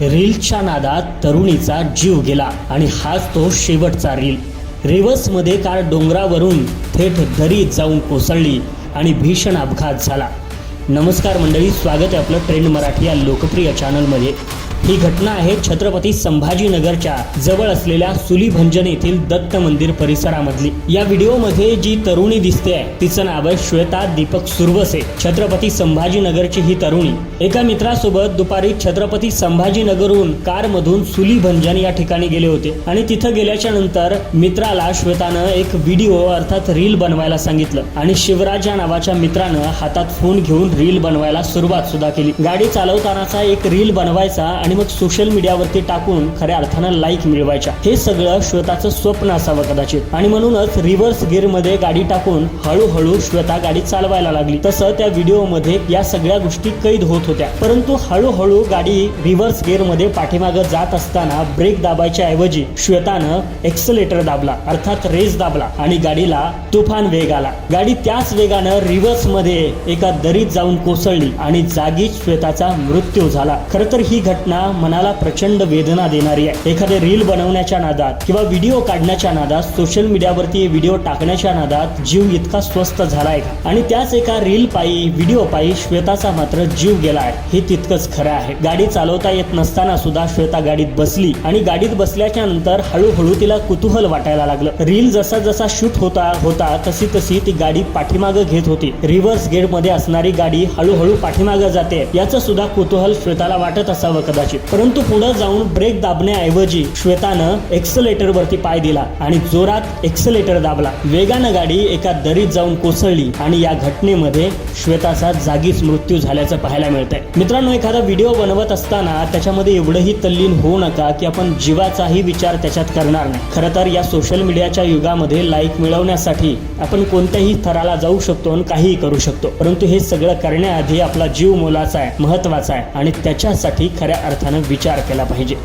रीलच्या नादात तरुणीचा जीव गेला आणि हाच तो शेवटचा रील. रिव्हर्समध्ये कार डोंगरावरून थेट दरीत जाऊन कोसळली आणि भीषण अपघात झाला. नमस्कार मंडळी स्वागत आहे आपलं ट्रेंड मराठी या लोकप्रिय चॅनलमध्ये ही घटना आहे छत्रपती संभाजीनगरच्या जवळ असलेल्या सुलीभंजन येथील दत्त मंदिर परिसरामधली. या व्हिडिओमध्ये जी तरुणी दिसते तिचं नाव आहे श्वेता दीपक सुरवसे. छत्रपती संभाजीनगरची ही तरुणी एका मित्रासोबत दुपारी छत्रपती संभाजीनगरहून कारमधून सुलीभंजन या ठिकाणी गेले होते आणि तिथं गेल्याच्यानंतर मित्राला श्वेतानं एक व्हिडिओ अर्थात रील बनवायला सांगितलं आणि शिवराज या नावाच्या मित्रानं हातात फोन घेऊन रील बनवायला सुरुवात सुद्धा केली. गाडी चालवतानाचा एक रील बनवायचा आणि मग सोशल मीडियावरती टाकून खऱ्या अर्थानं लाईक मिळवायच्या. हे सगळं श्वेताचं स्वप्न असावं कदाचित. आणि म्हणूनच रिव्हर्स गिअरमध्ये गाडी टाकून हळूहळू श्वेता गाडी चालवायला लागली. तसं त्या व्हिडिओमध्ये या सगळ्या गोष्टी कैद होत होत्या. परंतु हळूहळू गाडी रिव्हर्स गिअरमध्ये पाठीमागं जात असताना ब्रेक दाबायच्या ऐवजी श्वेतानं एक्सलेटर दाबला अर्थात रेस दाबला आणि गाडीला तुफान वेग आला. गाडी त्याच वेगानं रिव्हर्समध्ये एका दरीत जाऊन कोसळली आणि जागीच श्वेताचा मृत्यू झाला. खरं तर ही घटना मनाला प्रचंड वेदना देणारी आहे. एखादे रील बनवण्याच्या नादात किंवा व्हिडिओ काढण्याच्या नादात सोशल मीडियावरती व्हिडिओ टाकण्याच्या नादात जीव इतका स्वस्त झालाय का? आणि त्याच एका रील पायी व्हिडिओ पायी श्वेताचा मात्र जीव गेला आहे. हे तितकंच खरं आहे. गाडी चालवता येत नसताना सुद्धा श्वेता गाडीत बसली आणि गाडीत बसल्याच्या नंतर हळूहळू तिला कुतूहल वाटायला लागलं. रील जसा जसा शूट होता होता तशी तशी ती गाडी पाठीमागं घेत होती. रिव्हर्स गेअरमध्ये असणारी गाडी हळूहळू पाठीमागं जाते. याचं सुद्धा कुतूहल श्वेताला वाटत असावं कदाचित. परंतु पुढे जाऊन ब्रेक दाबण्याऐवजी श्वेतानं एक्सलेटर वरती पाय दिला आणि जोरात एक्सलेटर दाबला. वेगानं गाडी एका दरीत जाऊन कोसळली आणि या घटनेमध्ये श्वेताचा जागीच मृत्यू झाल्याचं पाहायला मिळतंय. आहे मित्रांनो एखादा व्हिडिओ बनवत असताना त्याच्यामध्ये एवढंही तल्लीन होऊ नका की आपण जीवाचाही विचार त्याच्यात करणार नाही. खरं तर या सोशल मीडियाच्या युगामध्ये लाईक मिळवण्यासाठी आपण कोणत्याही थराला जाऊ शकतो आणि काहीही करू शकतो. परंतु हे सगळं करण्याआधी आपला जीव मोलाचा आहे महत्त्वाचा आहे आणि त्याच्यासाठी खऱ्या अर्थ अर्थानं विचार केला पाहिजे.